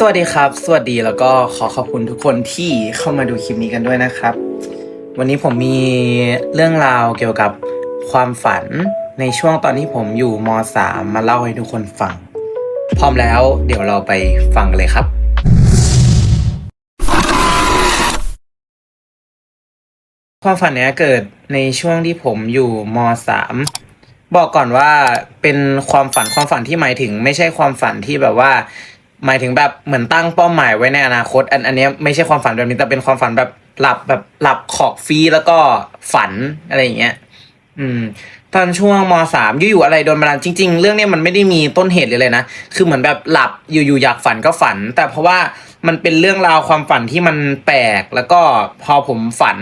สวัสดีครับ สวัสดีแล้วก็ขอขอบคุณทุกคนที่เข้ามาดูคลิปนี้กันด้วยนะครับ วันนี้ผมมีเรื่องราวเกี่ยวกับความฝันในช่วงตอนที่ผมอยู่ม .3 มาเล่าให้ทุกคนฟัง พร้อมแล้วเดี๋ยวเราไปฟังกันเลยครับ ความฝันเนี้ยเกิดในช่วงที่ผมอยู่ม .3 บอกก่อนว่าเป็นความฝันความฝันที่หมายถึง ไม่ใช่ความฝันที่แบบว่า หมายถึงแบบเหมือนตั้งเป้าหมายไว้ในอนาคต อันอันเนี้ยไม่ใช่ความฝันแบบนี้แต่เป็นความฝันแบบหลับแบบหลับขอบฟรีแล้วก็ฝันอะไรอย่างเงี้ย อืม ตอนช่วงมสามอยู่ๆอะไรโดนบันดาลจริง ๆ เรื่องเนี้ยมันไม่ได้มีต้นเหตุเลยเลยนะคือเหมือนแบบหลับอยู่ๆอยากฝันก็ฝัน แต่เพราะว่ามันเป็นเรื่องราวความฝันที่มันแปลกแล้วก็พอผมฝัน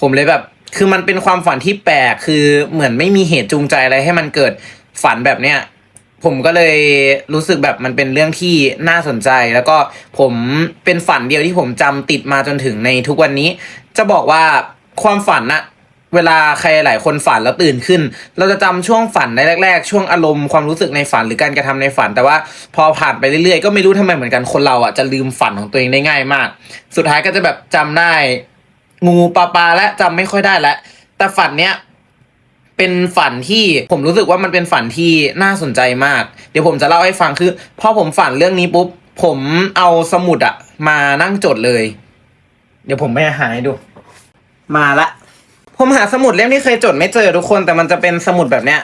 ผมเลยแบบ คือมันเป็นความฝันที่แปลกคือเหมือนไม่มีเหตุจูงใจอะไรให้มันเกิดฝันแบบเนี้ย ผมก็เลยรู้สึกแบบมันเป็นเรื่องที่น่าสนใจ แล้วก็ผมเป็นฝันเดียวที่ผมจำติดมาจนถึงในทุกวันนี้ จะบอกว่าความฝันนะเวลาใครหลายคนฝันแล้วตื่นขึ้น เราจะจำช่วงฝันในแรก ๆ ช่วงอารมณ์ความรู้สึกในฝันหรือการกระทำในฝัน แต่ว่าพอผ่านไปเรื่อยๆ ก็ไม่รู้ทำไมเหมือนกันคนเราอะจะลืมฝันของตัวเองได้ง่ายมาก สุดท้ายก็จะแบบจำได้ งูปลาปลาและจำไม่ค่อยได้แล้วแต่ฝันเนี้ย เป็นฝันที่ผมรู้สึกว่ามันเป็นฝันที่น่าสนใจมาก เดี๋ยวผมจะเล่าให้ฟังคือพอผมฝันเรื่องนี้ปุ๊บ ผมเอาสมุดอะมานั่งจดเลย เดี๋ยวผมไปหาให้ดู มาละผมหาสมุดเล่มที่เคยจดไม่เจอทุกคนแต่มันจะเป็นสมุดแบบเนี้ย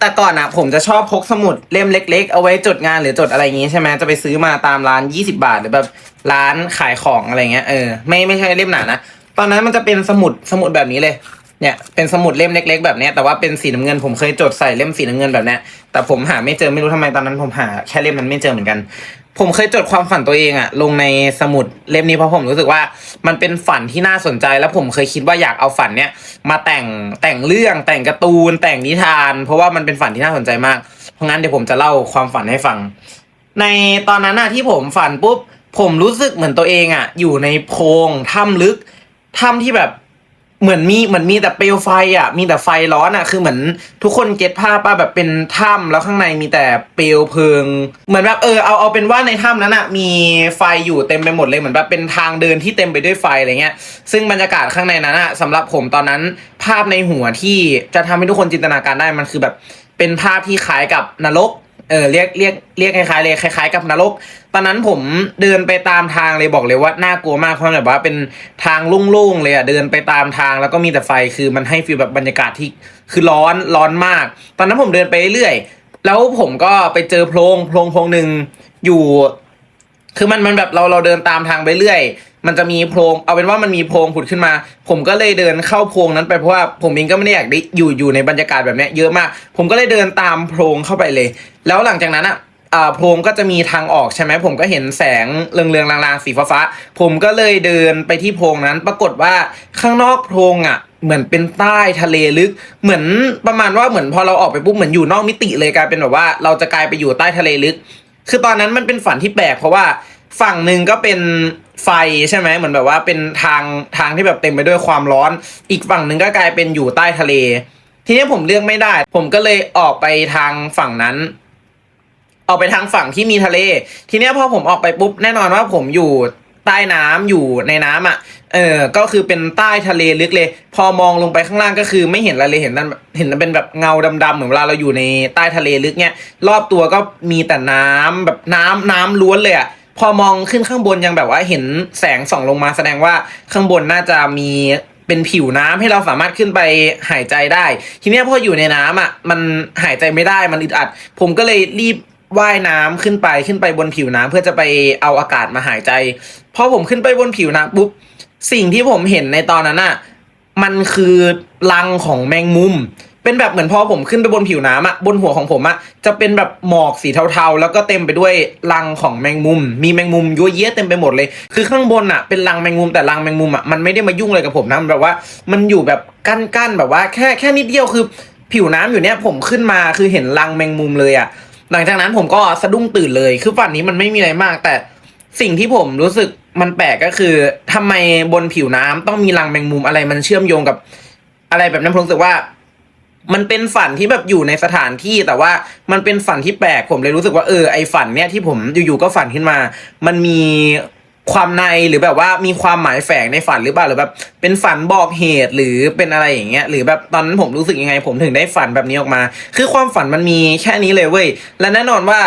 แต่ก่อนอะผมจะชอบพกสมุดเล่มเล็ก ๆ เอาไว้จดงานหรือจดอะไรอย่างงี้ใช่ไหมจะไปซื้อมาตามร้าน 20 บาทหรือแบบร้านขายของอะไรเงี้ยเออไม่ไม่ใช่เล่มหนานะตอนนั้นมันจะเป็นสมุดสมุดแบบนี้เลย เนี่ยเป็นสมุดเล่มเล็ก ๆ แบบเนี้ยแต่ว่าเป็นสีน้ำเงินผมเคยจดใส่เล่มสีน้ำเงินแบบเนี้ยแต่ผมหาไม่เจอไม่รู้ทำไมตอนนั้นผมหาแค่เล่มนั้นไม่เจอเหมือนกัน ผมเคยจดความฝันตัวเองอะลงในสมุดเล่มนี้เพราะผมรู้สึกว่ามันเป็นฝันที่น่าสนใจ แล้วผมเคยคิดว่าอยากเอาฝันเนี้ยมาแต่งแต่งเรื่องแต่งการ์ตูน แต่งนิทาน เพราะว่ามันเป็นฝันที่น่าสนใจมาก เพราะงั้นเดี๋ยวผมจะเล่าความฝันให้ฟัง ในตอนนั้นอะที่ผมฝันปุ๊บผมรู้สึกเหมือนตัวเองอะอยู่ในโพรงถ้ำลึกถ้ำที่แบบ เหมือนมีเหมือนมีแต่เปลวไฟอะ มีแต่ไฟร้อนอะ คือเหมือนทุกคนเก็ตภาพป่ะแบบเป็นถ้ำแล้วข้างในมีแต่เปลวเพลิง เหมือนแบบเออเอาเอาเป็นว่าในถ้ำนั้นอะมีไฟอยู่เต็มไปหมดเลยเหมือนแบบเป็นทางเดินที่เต็มไปด้วยไฟอะไรเงี้ย ซึ่งบรรยากาศข้างในนั้นอะสำหรับผมตอนนั้น ภาพในหัวที่จะทำให้ทุกคนจินตนาการได้มันคือแบบเป็นภาพที่คล้ายกับนรก เออเรียกเรียกเรียกคล้ายๆเลยคล้ายๆ กับนรก ตอนนั้นผมเดินไปตามทางเลยบอกเลยว่าน่ากลัวมากเพราะแบบว่าเป็นทางโล่งๆเลยอะเดินไปตามทางแล้วก็มีแต่ไฟคือมันให้ฟีลแบบบรรยากาศที่คือร้อนร้อนมาก ตอนนั้นผมเดินไปเรื่อยๆแล้วผมก็ไปเจอโพรงโพรงโพรงหนึ่งอยู่ คือมันมันแบบเราเราเดินตามทางไปเรื่อย มันจะมีโพรงเอาเป็นว่ามันมีโพรงผุดขึ้นมา ผมก็เลยเดินเข้าโพรงนั้นไปเพราะว่าผมเองก็ไม่ได้อยากได้อยู่อยู่ในบรรยากาศแบบนี้เยอะมาก ผมก็เลยเดินตามโพรงเข้าไปเลย แล้วหลังจากนั้นอะอ่าโพรงก็จะมีทางออกใช่ไหมผมก็เห็นแสงเรืองๆลางๆสีฟ้าๆผมก็เลยเดินไปที่โพรงนั้น ปรากฏว่าข้างนอกโพรงอะเหมือนเป็นใต้ทะเลลึก เหมือนประมาณว่าเหมือนพอเราออกไปปุ๊บเหมือนอยู่นอกมิติเลยกลายเป็นแบบว่า เราจะกลายไปอยู่ใต้ทะเลลึก คือตอนนั้นมันเป็นฝันที่แปลกเพราะว่าฝั่งหนึ่งก็เป็น ไฟใช่ไหมเหมือนแบบว่าเป็นทางทางที่แบบเต็มไปด้วยความร้อน อีกฝั่งหนึ่งก็กลายเป็นอยู่ใต้ทะเล ทีนี้ผมเลือกไม่ได้ ผมก็เลยออกไปทางฝั่งนั้นออกไปทางฝั่งที่มีทะเล ทีเนี้ยพอผมออกไปปุ๊บแน่นอนว่าผมอยู่ใต้น้ำอยู่ในน้ำอะ เออ ก็คือเป็นใต้ทะเลลึกเลย พอมองลงไปข้างล่างก็คือไม่เห็นอะไรเลยเห็นนั่นเห็นเป็นแบบเงาดำๆเหมือนเวลาเราอยู่ในใต้ทะเลลึกเนี่ยรอบตัวก็มีแต่น้ำแบบน้ำน้ำล้วนเลยอะ พอมองขึ้นข้างบนยังแบบว่าเห็นแสงส่องลงมาแสดงว่าข้างบนน่าจะมีเป็นผิวน้ำให้เราสามารถขึ้นไปหายใจได้ ทีนี้พออยู่ในน้ำอะมันหายใจไม่ได้มันอึดอัด ผมก็เลยรีบว่ายน้ำขึ้นไปขึ้นไปบนผิวน้ำเพื่อจะไปเอาอากาศมาหายใจพอผมขึ้นไปบนผิวน้ำปุ๊บสิ่งที่ผมเห็นในตอนนั้นอะมันคือรังของแมงมุม เป็นแบบเหมือนพอผมขึ้นไปบนผิวน้ำอะบนหัวของผมอะจะเป็นแบบหมอกสีเทาๆ แล้วก็เต็มไปด้วยรังของแมงมุม มีแมงมุมยั่วเยะเต็มไปหมดเลย คือข้างบนอะเป็นรังแมงมุมแต่รังแมงมุมอะมันไม่ได้มายุ่งเลยกับผมนะมันแบบว่า มันอยู่แบบกั้นๆแบบว่าแค่แค่นิดเดียวคือ ผิวน้ำอยู่เนี้ยผมขึ้นมาคือเห็นรังแมงมุมเลยอะหลังจากนั้นผมก็สะดุ้งตื่นเลย คือฝันนี้มันไม่มีอะไรมาก แต่สิ่งที่ผมรู้สึกมันแปลกก็คือทำไมบนผิวน้ำต้องมีรังแมงมุมอะไรมันเชื่อมโยงกับ อะไรแบบนั้นผมรู้สึกว่า มันเป็นฝันที่แบบอยู่ในสถานที่แต่ว่ามันเป็นฝันที่แปลกผมเลยรู้สึกว่าเออไอฝันเนี่ยที่ผมอยู่ๆก็ฝันขึ้นมา มันมีความในหรือแบบว่ามีความหมายแฝงในฝันหรือเปล่าหรือแบบเป็นฝันบอกเหตุหรือเป็นอะไรอย่างเงี้ยหรือแบบตอนนั้นผมรู้สึกยังไง ผมถึงได้ฝันแบบนี้ออกมา คือความฝันมันมีแค่นี้เลยเว้ยและแน่นอนว่า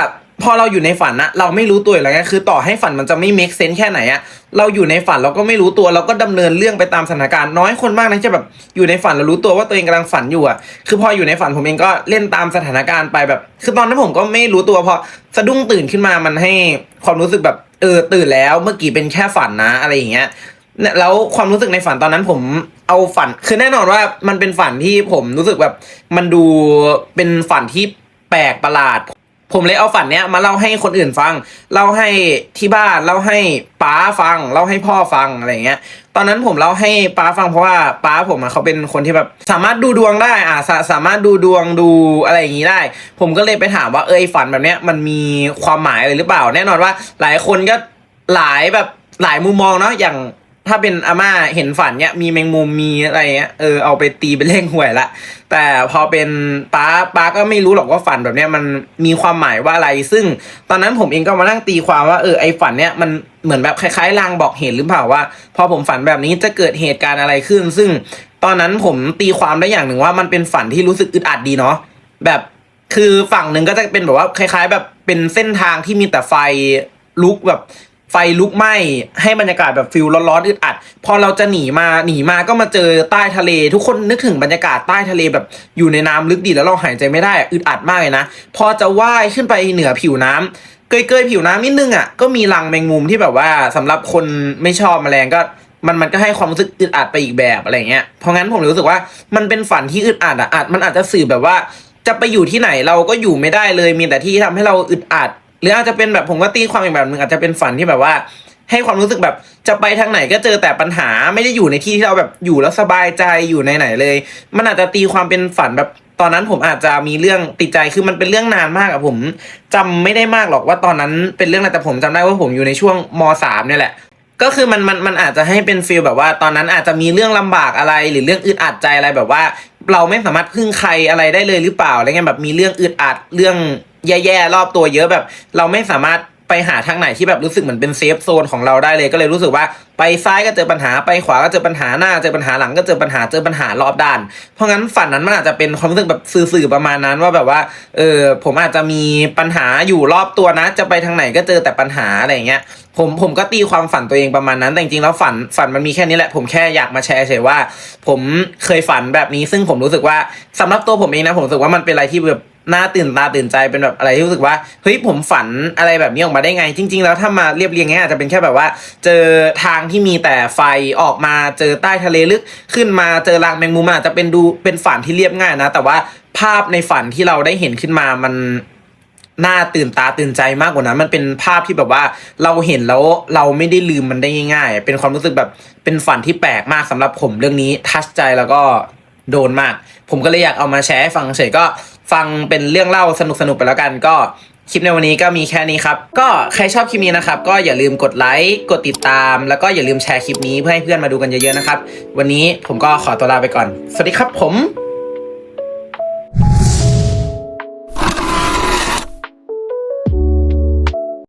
พอเราอยู่ในฝันนะเราไม่รู้ตัวอยู่แล้วไงคือต่อให้ฝันมันจะไม่ make sense แค่ไหนอะเราอยู่ในฝันเราก็ไม่รู้ตัวเราก็ดำเนินเรื่องไปตามสถานการณ์น้อยคนมากนะจะแบบอยู่ในฝันแล้วรู้ตัวว่าตัวเองกำลังฝันอยู่อะคือพออยู่ในฝันผมเองก็เล่นตามสถานการณ์ไปแบบ คือตอนนั้นผมก็ไม่รู้ตัวพอสะดุ้งตื่นขึ้นมามันให้ความรู้สึกแบบเออตื่นแล้วเมื่อกี้เป็นแค่ฝันนะอะไรอย่างเงี้ยเนี่ยแล้วความรู้สึกในฝันตอนนั้นผมเอาฝัน คือแน่นอนว่ามันเป็นฝันที่ผมรู้สึกแบบมันดูเป็นฝันที่แปลกประหลาด ผมเลยเอาฝันเนี้ยมาเล่าให้คนอื่นฟัง เล่าให้ที่บ้าน เล่าให้ป้าฟัง เล่าให้พ่อฟังอะไรเงี้ย ตอนนั้นผมเล่าให้ป้าฟังเพราะว่าป้าผมอะเขาเป็นคนที่แบบสามารถดูดวงได้อ่าสาสามารถดูดวงดูอะไรอย่างงี้ได้ ผมก็เลยไปถามว่าเออฝันแบบเนี้ยมันมีความหมายอะไรหรือเปล่า แน่นอนว่า หลายคนก็หลายแบบหลายมุมมองเนาะอย่าง ถ้าเป็นอาม่าเห็นฝันเนี้ยมีแมงมุมมีอะไรเงี้ยเออเอาไปตีเป็นเลขหวยละ แต่พอเป็นป้าป้าก็ไม่รู้หรอกว่าฝันแบบเนี้ยมันมีความหมายว่าอะไร ซึ่งตอนนั้นผมเองก็มานั่งตีความว่าเออไอฝันเนี้ยมันเหมือนแบบคล้ายๆลางบอกเหตุหรือเปล่าว่า พอผมฝันแบบนี้จะเกิดเหตุการณ์อะไรขึ้น ซึ่งตอนนั้นผมตีความได้อย่างหนึ่งว่ามันเป็นฝันที่รู้สึกอึดอัดดีเนาะแบบคือฝั่งหนึ่งก็จะเป็นแบบว่าคล้าย ๆ แบบเป็นเส้นทางที่มีแต่ไฟลุกแบบ ไฟลุกไหม้ให้บรรยากาศแบบฟิลร้อนๆอึดอัด พอเราจะหนีมาหนีมาก็มาเจอใต้ทะเล ทุกคนนึกถึงบรรยากาศใต้ทะเลแบบอยู่ในน้ำลึกดีแล้วเราหายใจไม่ได้อึดอัดมากเลยนะ พอจะว่ายขึ้นไปเหนือผิวน้ำเกยๆผิวน้ำนิดนึงอะก็มีรังแมงมุมที่แบบว่าสำหรับคนไม่ชอบแมลงก็มันมันก็ให้ความรู้สึกอึดอัดไปอีกแบบอะไรเงี้ย เพราะงั้นผมรู้สึกว่ามันเป็นฝันที่อึดอัดอะอาจมันอาจจะสื่อแบบว่า จะไปอยู่ที่ไหนเราก็อยู่ไม่ได้เลย มีแต่ที่ทำให้เราอึดอัด หรืออาจจะเป็นแบบผมก็ตีความอีกแบบหนึ่งอาจจะเป็นฝันที่แบบว่า ให้ความรู้สึกแบบจะไปทางไหนก็เจอแต่ปัญหาไม่ได้อยู่ในที่ที่เราแบบอยู่แล้วสบายใจอยู่ในไหนเลย มันอาจจะตีความเป็นฝันแบบตอนนั้นผมอาจจะมีเรื่องติดใจคือมันเป็นเรื่องนานมากอะผมจำไม่ได้มากหรอกว่าตอนนั้นเป็นเรื่องอะไรแต่ผมจำได้ว่าผมอยู่ในช่วงมสามเนี่ยแหละ ก็คือมันมันมันอาจจะให้เป็นฟีลแบบว่า ตอนนั้นอาจจะมีเรื่องลำบากอะไร หรือเรื่องอึดอัดใจอะไรแบบว่า เราไม่สามารถพึ่งใครอะไรได้เลยหรือเปล่าอะไรเงี้ยแบบมีเรื่องอึดอัดเรื่อง แย่ๆรอบตัวเยอะแบบ เราไม่สามารถไปหาทางไหนที่แบบรู้สึกเหมือนเป็นเซฟโซนของเราได้เลยก็เลยรู้สึกว่าไปซ้ายก็เจอปัญหาไปขวาก็เจอปัญหาหน้าเจอปัญหาหลังก็เจอปัญหาเจอปัญหารอบด้าน เพราะงั้นฝันนั้นมันอาจจะเป็นความรู้สึกแบบสื่อๆประมาณนั้นว่าแบบว่าเออผมอาจจะมีปัญหาอยู่รอบตัวนะ จะไปทางไหนก็เจอแต่ปัญหาอะไรเงี้ยผมผมก็ตีความฝันตัวเองประมาณนั้นแต่จริงๆแล้วฝันฝันมันมีแค่นี้แหละ ผมแค่อยากมาแชร์เฉยว่า ผมเคยฝันแบบนี้ซึ่งผมรู้สึกว่าสำหรับตัวผมเองนะผมรู้สึกว่ามันเป็นอะไรที่แบบ น่าตื่นตาตื่นใจเป็นแบบอะไรที่รู้สึกว่าเฮ้ยผมฝันอะไรแบบนี้ออกมาได้ไง จริง ๆ แล้วถ้ามาเรียบเรียงเงี้ยอาจจะเป็นแค่แบบว่า เจอทางที่มีแต่ไฟออกมาเจอใต้ทะเลลึกขึ้นมาเจอรังแมงมุมอาจจะเป็นดูเป็นฝันที่เรียบง่ายนะ แต่ว่าภาพในฝันที่เราได้เห็นขึ้นมามันน่าตื่นตาตื่นใจมากกว่านั้น มันเป็นภาพที่แบบว่าเราเห็นแล้วเราไม่ได้ลืมมันได้ง่ายๆ เป็นความรู้สึกแบบเป็นฝันที่แปลกมากสำหรับผมเรื่องนี้ทัชใจแล้วก็โดนมาก ผมก็เลยอยากเอามาแชร์ให้ฟังเฉยก็ ฟังเป็นเรื่องเล่าสนุกๆไปแล้วกันก็คลิปในวันนี้ก็มีแค่นี้ครับ ก็ใครชอบคลิปนี้นะครับ ก็อย่าลืมกดไลค์กดติดตาม แล้วก็อย่าลืมแชร์คลิปนี้เพื่อให้เพื่อนมาดูกันเยอะๆนะครับ วันนี้ผมก็ขอตัวลาไปก่อน สวัสดีครับผม